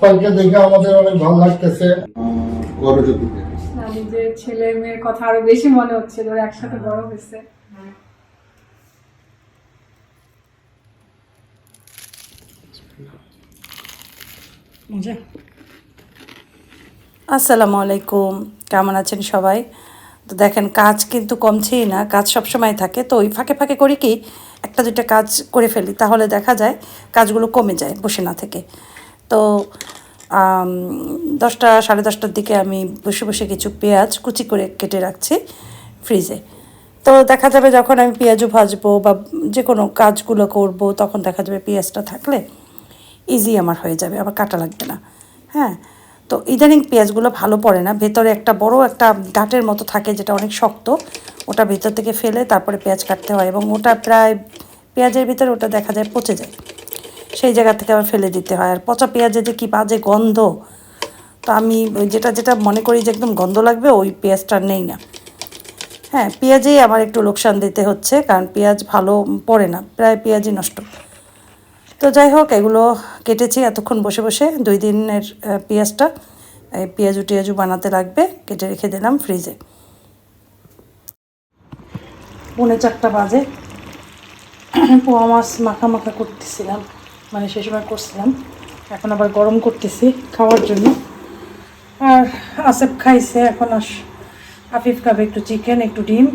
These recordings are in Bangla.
গাছপালকে দেখে আমাদের অনেক ভালো লাগতেছে। নিজের ছেলে মেয়ের কথা আরও বেশি মনে হচ্ছে ওরা একসাথে বড় হয়েছে। আসসালামু আলাইকুম কেমন আছেন সবাই? তো দেখেন কাজ কিন্তু কমছেই না কাজ সবসময় থাকে। তো ওই ফাঁকে ফাঁকে করি কি একটা দুইটা কাজ করে ফেলি তাহলে দেখা যায় কাজগুলো কমে যায় বসে না থেকে। তো দশটা, সাড়ে দশটার দিকে আমি বসে বসে কিছু পেঁয়াজ কুচি করে কেটে রাখছি ফ্রিজে। তো দেখা যাবে যখন আমি পেঁয়াজও ভাজবো বা যে কোনো কাজগুলো করব, তখন দেখা যাবে পেঁয়াজটা থাকলে ইজি আমার হয়ে যাবে আবার কাটা লাগবে না। হ্যাঁ? তো ইদানিং পেঁয়াজগুলো ভালো পড়ে না। ভেতরে একটা বড় একটা ডাটের মতো থাকে যেটা অনেক শক্ত। ওটা ভেতর থেকে ফেলে তারপরে পেঁয়াজ কাটতে হয় এবং ওটা প্রায়, পেঁয়াজের ভিতরে ওটা দেখা যায় পচে যায়। সেই জায়গা থেকে আবার ফেলে দিতে হয়। আর পচা পেঁয়াজে যে কী বাজে গন্ধ, তো আমি যেটা যেটা মনে করি যে একদম গন্ধ লাগবে, ওই পেঁয়াজটা নেই না। হ্যাঁ পেঁয়াজেই আমার একটু লোকসান দিতে হচ্ছে, কারণ পেঁয়াজ ভালো পড়ে না, প্রায় পেঁয়াজই নষ্ট। তো যাই হোক, এগুলো কেটেছি এতক্ষণ বসে বসে, দুই দিনের পেঁয়াজটা, এই পেঁয়াজু টিয়াজু বানাতে লাগবে, কেটে রেখে দিলাম ফ্রিজে। পৌনে চারটা বাজে। পোয়া মাছ মাখা মাখা করতেছিলাম। মানে সে সময় করছিলাম। এখন আবার গরম করতেছি খাওয়ার জন্য। আর আসেফ খাইছে, এখন আস, আফিফ খাবে একটু চিকেন একটু ডিম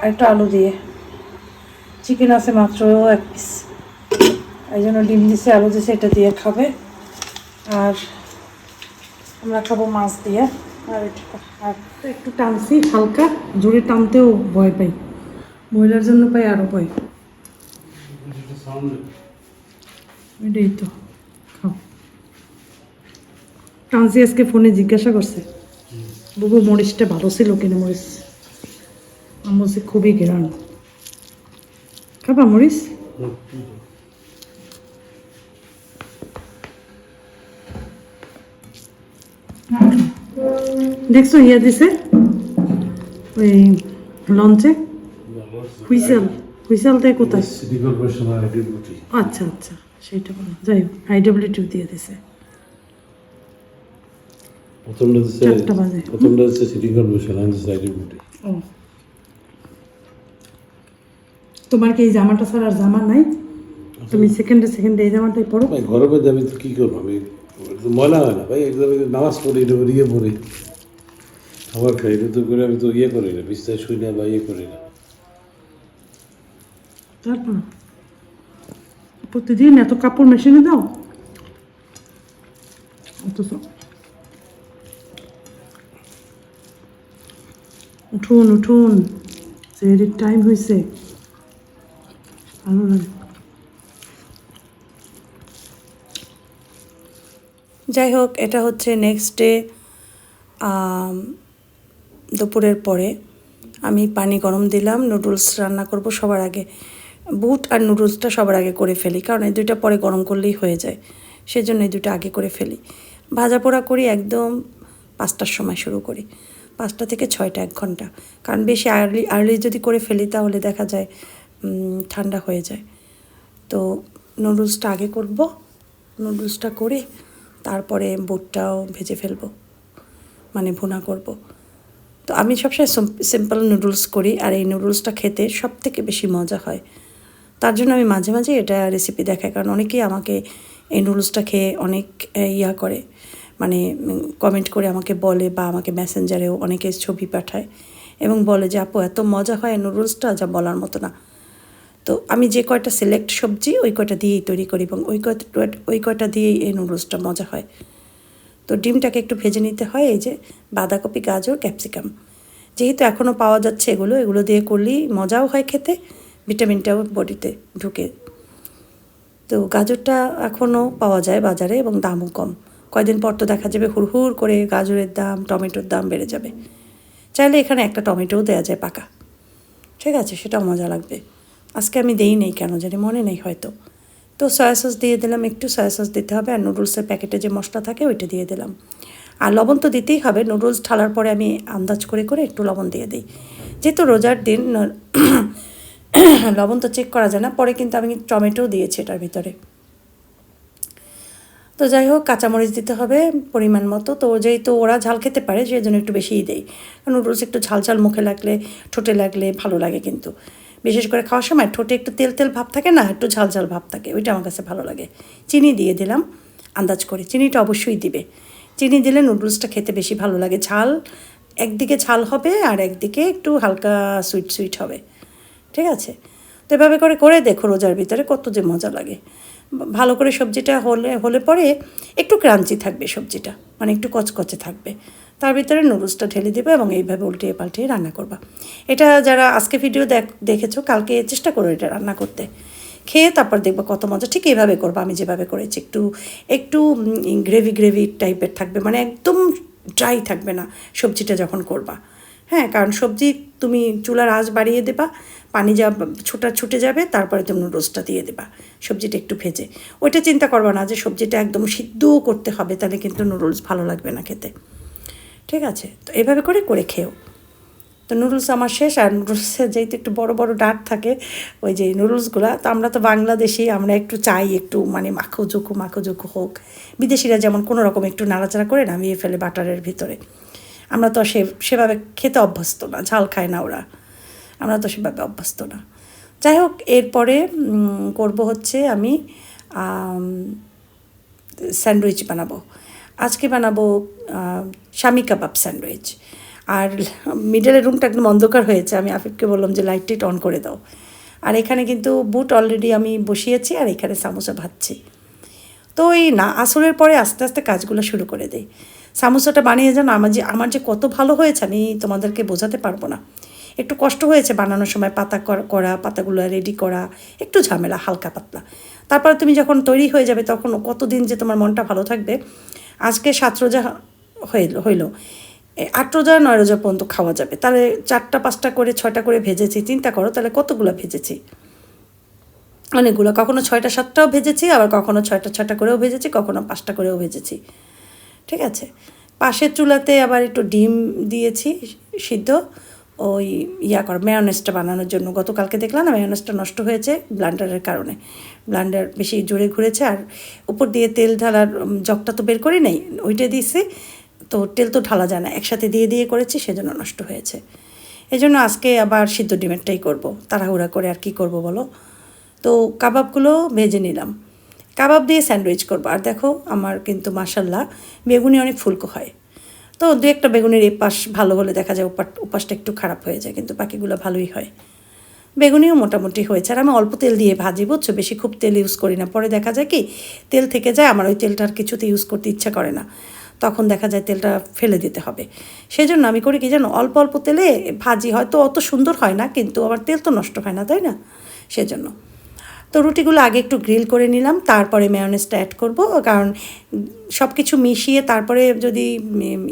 আর একটু আলু দিয়ে। চিকেন আছে মাত্র এক পিস এই জন্য ডিম দিছে, আলু দিছে, এটা দিয়ে খাবে। আর আমরা খাব মাছ দিয়ে। আর আর একটু টানছি হালকা জোরে টানতেও ভয় পাই। মহিলার জন্য পাই আরও ভয়। এটাই তো খাও আজকে ফোনে জিজ্ঞাসা করছে বুবু মরিচটা ভালো ছিল কিনা মরিচ? আমি খুবই ঘেরান। খাবা মরিচ? দেখছ ইয়া দিছে ওই লঞ্চে? হুইসেল হুইসেলটা কোথায়? আচ্ছা আচ্ছা। সেইটা বলো। যাই হোক আইডব্লিউটিউ দিয়ে দিছে। প্রথমটা দিচ্ছে চারটা বাজে। প্রথমটা দিচ্ছে সিটি কর্পোরেশন আমি দিচ্ছে ডিউটি ও। তোমার কি এই জামাটা ছাড়া আর জামা নাই? তুমি সেকেন্ডে সেকেন্ডে এই জামাটাই পরো। ভাই ঘরে মধ্যে আমি তো কী করব? আমি ময়লা হয় না ভাই একদম নামাজ পড়ি এটা ইয়ে পড়ি। খাবার খাই এটা তো করে আমি তো ইয়ে করি না বিস্তার শুই না বা ইয়ে করি না। তারপর? প্রতিদিন এত কাপড় মেশিনে দাও অথচ উঠুন উঠুন সেরির টাইম হয়েছে ভালো লাগে যাই হোক এটা হচ্ছে নেক্সট ডে দুপুরের পরে আমি পানি গরম দিলাম নুডলস রান্না করব সবার আগে বুট আর নুডলসটা সবার আগে করে ফেলি, কারণ এই দুইটা পরে গরম করলেই হয়ে যায়। সেজন্য এই দুটো আগে করে ফেলি। ভাজা পোড়া করি একদম পাঁচটার সময় শুরু করি। পাঁচটা থেকে ছয়টা, এক ঘণ্টা। কারণ বেশি আর্লি আর্লি যদি করে ফেলি তাহলে দেখা যায় ঠান্ডা হয়ে যায়। তো নুডলসটা আগে করব। নুডলসটা করে তারপরে বুটটাও ভেজে ফেলব। মানে ভুনা করব। তো আমি সবসময় সিম্পল নুডলস করি, আর এই নুডলসটা খেতে সব থেকে বেশি মজা হয়। তার জন্য আমি মাঝে মাঝে এটা রেসিপি দেখাই। কারণ অনেকেই আমাকে এই নুডলসটা খেয়ে অনেক ইয়া করে। মানে কমেন্ট করে আমাকে বলে বা আমাকে মেসেঞ্জারেও অনেকে ছবি পাঠায় এবং বলে যে, আপু, এত মজা হয় নুডলসটা যা বলার মতো না। তো আমি যে কয়টা সিলেক্ট সবজি, ওই কয়টা দিয়েই তৈরি করি এবং ওই কয়টা ওই কয়টা দিয়েই এই নুডলসটা মজা হয়। তো ডিমটাকে একটু ভেজে নিতে হয়, এই যে বাঁধাকপি, গাজর ক্যাপসিকাম যেহেতু এখনও পাওয়া যাচ্ছে এগুলো এগুলো দিয়ে করলেই মজাও হয় খেতে। ভিটামিনটাও বডিতে ঢুকে। তো গাজরটা এখনও পাওয়া যায় বাজারে এবং দামও কম। কয়দিন পর তো দেখা যাবে হুড়হুড় করে গাজরের দাম, টমেটোর দাম বেড়ে যাবে। চাইলে এখানে একটা টমেটোও দেওয়া যায় পাকা। ঠিক আছে, সেটাও মজা লাগবে। আজকে আমি দেই নেই কেন জানি, মনে নেই হয়তো। তো সয়া সস দিয়ে দিলাম, একটু সয়া সস দিতে হবে আর নুডলসের প্যাকেটে যে মশলা থাকে ওইটা দিয়ে দিলাম। আর লবণ তো দিতেই হবে, নুডলস ঢালার পরে আমি আন্দাজ করে করে একটু লবণ দিয়ে দিই। যেহেতু রোজার দিন লবণ তো চেক করা যায় না, পরে কিন্তু আমি টমেটো দিয়েছি এটার ভিতরে। তো যাই হোক, কাঁচামরিচ দিতে হবে পরিমাণ মতো। তো যেহেতু ওরা ঝাল খেতে পারে সেই জন্য একটু বেশিই দেয় কারণ নুডলস একটু ঝাল ঝাল মুখে লাগলে, ঠোঁটে লাগলে ভালো লাগে কিন্তু। বিশেষ করে খাওয়ার সময় ঠোঁটে একটু তেল তেল ভাব থাকে না, একটু ঝাল ঝাল ভাব থাকে, ওইটা আমার কাছে ভালো লাগে। চিনি দিয়ে দিলাম, আন্দাজ করে। চিনিটা অবশ্যই দিবে। চিনি দিলে নুডলসটা খেতে বেশি ভালো লাগে। ঝাল, একদিকে ঝাল হবে আর একদিকে একটু হালকা সুইট সুইট হবে। ঠিক আছে? তো এভাবে করে করে দেখো রোজার ভিতরে কত যে মজা লাগে। ভালো করে সবজিটা হলে হলে পরে একটু ক্রাঞ্চি থাকবে সবজিটা মানে একটু কচকচে থাকবে। তার ভিতরে নুডলসটা ঢেলে দেবে এবং এইভাবে উল্টিয়ে পাল্টিয়ে রান্না করবা। এটা যারা আজকে ভিডিও দেখ, দেখেছ, কালকে চেষ্টা করো এটা রান্না করতে। খেয়ে তারপর দেখব কত মজা, ঠিক এইভাবে করব, আমি যেভাবে করেছি। একটু একটু গ্রেভি গ্রেভি টাইপের থাকবে মানে একদম ড্রাই থাকবে না সবজিটা যখন করবা। হ্যাঁ কারণ সবজি তুমি চুলার আঁচ বাড়িয়ে দেবা, পানি যা ছোটা ছুটে যাবে, তারপরে তুমি নুডলসটা দিয়ে দেবা, সবজিটা একটু ভেজে। ওইটা চিন্তা করবা না যে সবজিটা একদম সিদ্ধও করতে হবে, তাহলে কিন্তু নুডলস ভালো লাগবে না খেতে। ঠিক আছে? তো এভাবে করে করে খেও। তো নুডলস আমার শেষ, আর নুডলসের যেহেতু একটু বড় বড় ডাট থাকে, ওই যে নুডলসগুলো, তো আমরা তো বাংলাদেশি, আমরা একটু চাই একটু মানে মাখো জুকু মাখো জুকু হোক। বিদেশিরা যেমন কোনো রকম একটু নাড়াচাড়া করে নামিয়ে ফেলে বাটারের ভিতরে। আমরা তো সে, সেভাবে খেতে অভ্যস্ত না, ঝাল খায় না ওরা। আমরা তো সেভাবে অভ্যস্ত না। যাই হোক, এরপরে করব হচ্ছে আমি স্যান্ডউইচ বানাবো। আজকে বানাবো শামি কাবাব স্যান্ডউইচ। আর মিডলের রুমটা একদম অন্ধকার হয়েছে, আমি আফিফকে বললাম যে লাইট টাইট অন করে দাও। আর এখানে কিন্তু বুট অলরেডি আমি বসিয়েছি, আর এখানে সামোসা ভাজছি। তো এই না, আসরের পরে আস্তে আস্তে কাজগুলো শুরু করে দেই। সামোসাটা বানিয়ে যান আমার যে আমার যে কত ভালো হয়েছে, আমি তোমাদেরকে বোঝাতে পারব না। একটু কষ্ট হয়েছে বানানোর সময়, পাতা করা পাতাগুলো রেডি করা, একটু ঝামেলা, হালকা পাতলা। তারপরে তুমি যখন তৈরি হয়ে যাবে, তখন কতদিন যে তোমার মনটা ভালো থাকবে, আজকে সাত রোজা হইল। হইল আট রোজা, নয় রোজা পর্যন্ত খাওয়া যাবে। তাহলে চারটা, পাঁচটা করে, ছয়টা করে ভেজেছি চিন্তা করো, তাহলে কতগুলো ভেজেছি? অনেকগুলো। কখনো ছয়টা, সাতটাও ভেজেছি, আবার কখনো ছয়টা ছয়টা করেও ভেজেছি, কখনো পাঁচটা করেও ভেজেছি। ঠিক আছে? পাশের চুলাতে আবার একটু ডিম দিয়েছি সিদ্ধ। ওই ইয়া কর মেয়নেসটা বানানোর জন্য। গতকালকে দেখলাম না মেয়নেসটা নষ্ট হয়েছে ব্লান্ডারের কারণে। ব্লান্ডার বেশি জোরে ঘুরেছে আর উপর দিয়ে তেল ঢালার জগটা তো বের করি নেই, ওইটা দিয়েছি। তো তেল তো ঢালা যায় না, একসাথে দিয়ে দিয়ে করেছি, সেজন্য নষ্ট হয়েছে। এই জন্য আজকে আবার সিদ্ধ ডিমেরটাই করব, তাড়াহুড়া করে আর কি করব বলো? তো কাবাবগুলো ভেজে নিলাম। কাবাব দিয়ে স্যান্ডউইচ করব। আর দেখো, আমার কিন্তু মাসাল্লাহ বেগুনি অনেক ফুলকো হয়। তো দু একটা বেগুনের এই পাশ ভালো হলে দেখা যায় ওপার ওপাশটা একটু খারাপ হয়ে যায়, কিন্তু বাকিগুলো ভালোই হয়। বেগুনিও মোটামুটি হয়েছে। আর আমি অল্প তেল দিয়ে ভাজি, বুঝছ? বেশি খুব তেল ইউজ করি না। পরে দেখা যায় কি, তেল থেকে যায়, আমার ওই তেলটা আর কিছুতে ইউজ করতে ইচ্ছা করে না। তখন দেখা যায় তেলটা ফেলে দিতে হবে। সেই জন্য আমি করি কি জানো, অল্প অল্প তেলে ভাজি হয়তো অত সুন্দর হয় না, কিন্তু আবার তেল তো নষ্ট হয় না, তাই না? সেজন্য। তো রুটিগুলো আগে একটু গ্রিল করে নিলাম, তারপরে মেয়নেসটা অ্যাড করব, কারণ সব কিছু মিশিয়ে তারপরে যদি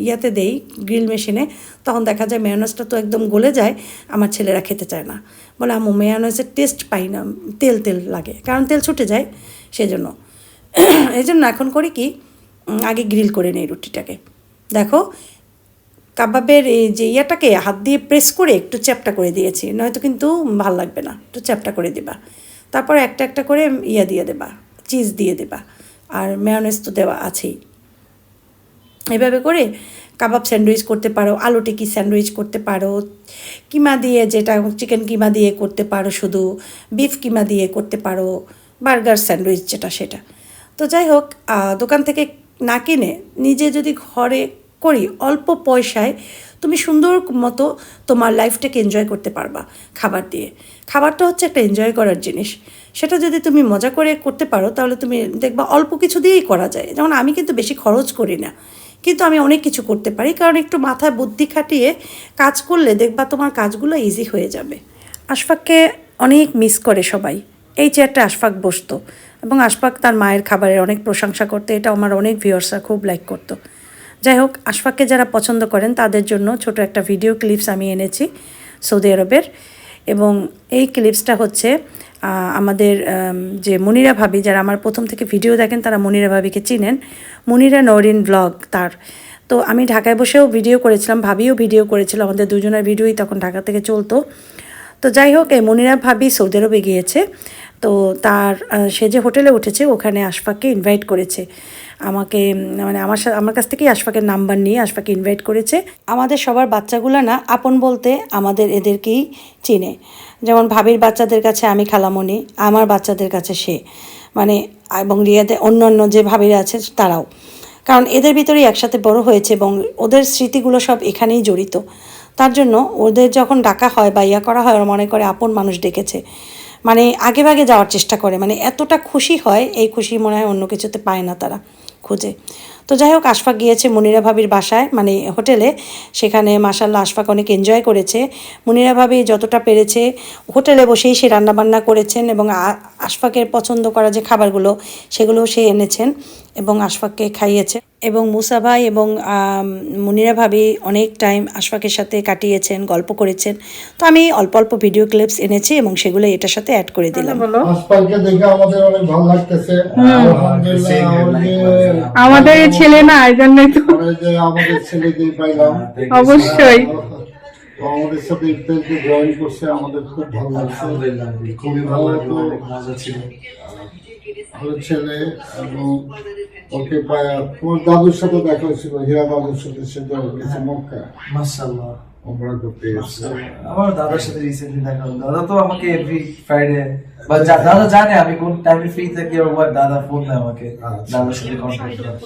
ইয়াতে দেই গ্রিল মেশিনে, তখন দেখা যায় মেয়নেসটা তো একদম গলে যায়, আমার ছেলেরা খেতে চায় না। বলে, আম্মু মেয়নেসের টেস্ট পাই না, তেল তেল লাগে, কারণ তেল ছুটে যায় সেজন্য। এই জন্য এখন করি কি আগে গ্রিল করে নেই রুটিটাকে। দেখো, কাবাবের এই যে ইয়াটাকে হাত দিয়ে প্রেস করে একটু চ্যাপটা করে দিয়েছি, নয়তো কিন্তু ভালো লাগবে না, একটু চ্যাপটা করে দিবা। তারপর একটা একটা করে ইয়া দিয়ে দেবা চিজ দিয়ে দেবা, আর মেয়নেজ তো দেওয়া আছেই। এভাবে করে কাবাব স্যান্ডউইচ করতে পারো, আলু টিকি স্যান্ডউইচ করতে পারো, কিমা দিয়ে যেটা চিকেন কিমা দিয়ে করতে পারো শুধু বিফ কিমা দিয়ে করতে পারো বার্গার স্যান্ডউইচ যেটা সেটা। তো যাই হোক দোকান থেকে না কিনে নিজে যদি ঘরে করি অল্প পয়সায়, তুমি সুন্দর মতো তোমার লাইফটাকে এনজয় করতে পারবা খাবার দিয়ে। খাবারটা হচ্ছে একটা এনজয় করার জিনিস। সেটা যদি তুমি মজা করে করতে পারো, তাহলে তুমি দেখবা অল্প কিছু দিয়েই করা যায়। যেমন আমি কিন্তু বেশি খরচ করি না। কিন্তু আমি অনেক কিছু করতে পারি, কারণ একটু মাথায় বুদ্ধি খাটিয়ে কাজ করলে দেখবা তোমার কাজগুলো ইজি হয়ে যাবে। আশফাককে অনেক মিস করে সবাই। এই চেয়ারটা আশফাক বসতো। এবং আশফাক তার মায়ের খাবারের অনেক প্রশংসা করতো। এটা আমার অনেক ভিউয়ার্সরা খুব লাইক করতো। যাই হোক, আশফাককে যারা পছন্দ করেন, তাদের জন্য ছোট একটা ভিডিও ক্লিপস আমি এনেছি সৌদি আরবের। এবং এই ক্লিপসটা হচ্ছে আমাদের যে মনিরা ভাবি, যারা আমার প্রথম থেকে ভিডিও দেখেন, তারা মনিরা ভাবিকে চিনেন। মনিরা নরিন ব্লগ তার। তো আমি ঢাকায় বসেও ভিডিও করেছিলাম, ভাবিও ভিডিও করেছিল, আমাদের দুজনের ভিডিওই তখন ঢাকা থেকে চলতো। তো যাই হোক, এই মনিরা ভাবি সৌদি আরবে গিয়েছে তো তার সে যে হোটেলে উঠেছে, ওখানে আশফাককে ইনভাইট করেছে। আমাকে মানে আমার আমার কাছ থেকেই আশফাকের নাম্বার নিয়ে আশফাকে ইনভাইট করেছে। আমাদের সবার বাচ্চাগুলো না, আপন বলতে আমাদের এদেরকেই চেনে। যেমন ভাবির বাচ্চাদের কাছে আমি খালামণি, আমার বাচ্চাদের কাছে সে। মানে এবং রিয়াদের অন্য অন্য যে ভাবিরা আছে তারাও। কারণ এদের ভিতরেই একসাথে বড় হয়েছে এবং ওদের স্মৃতিগুলো সব এখানেই জড়িত। তার জন্য ওদের যখন ডাকা হয় বা ইয়া করা হয়, ওরা মনে করে আপন মানুষ ডেকেছে। মানে আগে ভাগে যাওয়ার চেষ্টা করে। মানে এতটা খুশি হয়, এই খুশি মনে হয় অন্য কিছুতে পায় না তারা। খুঁজে তো যাই হোক আশফাক গিয়েছে মনিরা ভাবির বাসায় মানে হোটেলে। সেখানে মাসাল্লাহ আশফাক অনেক এনজয় করেছে। মনিরা ভাবি যতটা পেরেছে হোটেলে বসেই সে রান্নাবান্না করেছেন এবং আশফাকের পছন্দ করা যে খাবারগুলো সেগুলোও সে এনেছেন এবং আশফাককে খাইয়েছে। এবং মুসা ভাই এবং মুনিরা ভাবি অনেক টাইম আশফাকের সাথে কাটিয়েছেন গল্প করেছেন। তো আমি অল্প অল্প ভিডিও ক্লিপস এনেছি এবং সেগুলো এটার সাথে অ্যাড করে দিলাম। আমাদের ছেলে না এই জন্যই তো। আমাদের ছেলেকে পাইলাম অবশ্যই। আমাদের সাথে ইফতারকে জয়েন করছে আমাদের খুব ভালো লাগছে। খুবই ভালো লাগল। ভালো ছেলে এবং ওকে পায়া তোমার দাদুর সাথে দেখা হয়েছিল হীরা দাদুর সাথে সে গেছে মক্কা মাশাআল্লাহ। করতে আমার দাদার সাথে রিসেন্টলি দেখা হলো। দাদা তো আমাকে এভরি ফ্রাইডে বা যা- দাদা জানে আমি কোন টাইমে ফ্রি থাকি আর দাদা ফোন দেয় আমাকে। আচ্ছা। দাদার সাথে কন্ট্যাক্ট করে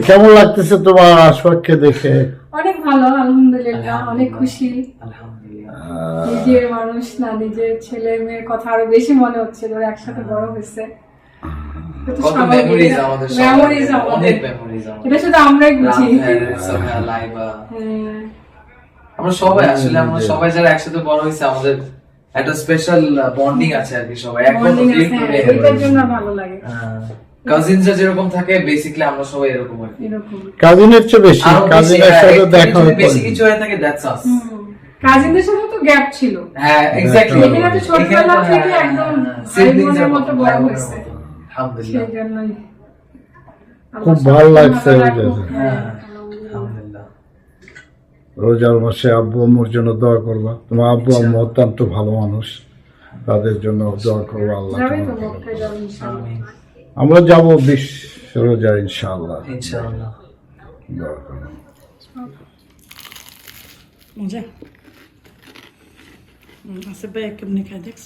কেমন লাগতেছে তোমার আশফাককে দেখে? অনেক ভালো আলহামদুলিল্লাহ অনেক খুশি। আলহামদুলিল্লাহ। নিজের মানুষ না নিজের ছেলে মেয়ের কথা আরও বেশি মনে হচ্ছে ওরা একসাথে বড় হয়েছে। কত মেমোরিজ আমাদের মেমোরিজ অনেক মেমোরিজ এটা শুধু আমরাই বুঝি। লাইবা। হ্যাঁ। আমরা সবাই আসলে আমরা সবাই যারা একসাথে বড় হয়েছে আমাদের একটা স্পেশাল বন্ডিং আছে আর কি সবাই। আছে, হ্যাঁ, এটার জন্য ভালো লাগে। কাজিনরা যেরকম থাকে বেসিক্যালি আমরা সবাই এরকম আর কি। কাজিনের চেয়ে বেশি কাজিনের হ্যাঁ, সাথে দেখা হয় বেশি কিছু হয়ে থাকে দ্যাটস আস কাজিনদের সাথে তো গ্যাপ ছিল। হ্যাঁ এক্স্যাক্টলি এখানে তো ছোটবেলা থেকে একদম ভাই বোনের মতো বড় হয়েছে। আলহামদুলিল্লাহ। সেই জন্যই খুব ভালো লাগছে হ্যাঁ আলহামদুলিল্লাহ। আলহামদুলিল্লাহ। রোজার মাসে আব্বু আম্মুর জন্য দোয়া করবা। তোমার আব্বু আম্মু অত্যন্ত ভালো মানুষ। তাদের জন্য দোয়া করব আল্লাহ আমরা যাব বিশ রোজা ইনশাআল্লাহ। ইনশাআল্লাহ। দোয়া করব। মজা। আছে ভাই কেমনি খাই দেখছ?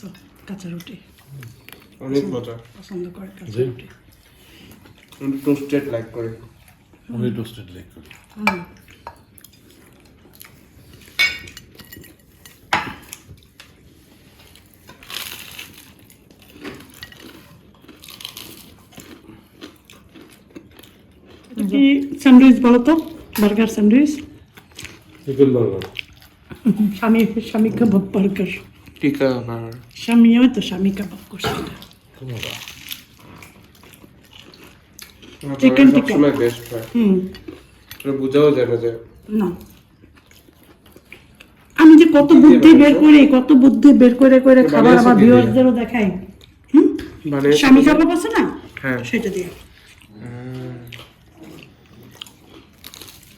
কাঁচা রুটি। অনেক মজা। পছন্দ করে আমি টোস্টেড লাইক করি। আমি টোস্টেড লাইক করি। কি স্যান্ডউইচ বলো তো? Burger sandwich? চিকেন বার্গার স্বামী স্বামী কাবাব বার্গার। টিকা আবার স্বামী ওই তো স্বামী কাবাব করছে Chicken tikka. সবসময় বেস্ট হয় হুম এটা বোঝাও যায় না যে না আমি যে কত বুদ্ধি বের করি কত বুদ্ধি বের করে করে খাবার আমার ভিউয়ারদেরও দেখাই হুম মানে স্বামী কাবাব আছে না হ্যাঁ সেটা দিয়ে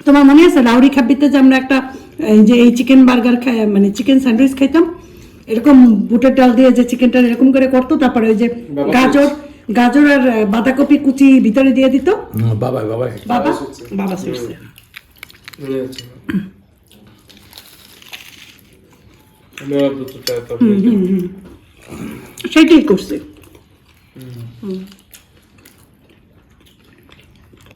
তোমার মনে আছে লাউরি খাবিতে যে আমরা একটা এই যে এই চিকেন বার্গার খাই মানে চিকেন স্যান্ডউইচ খাইতাম এরকম বুটের ডাল দিয়ে যে চিকেনটা এরকম করে করতো তারপরে ওই যে গাজর গাজর আর বাঁধাকপি কুচি ভিতরে দিয়ে দিত। বাবা বাবা বাবা? বাবা সুইটসে সেটাই করছে। হুম।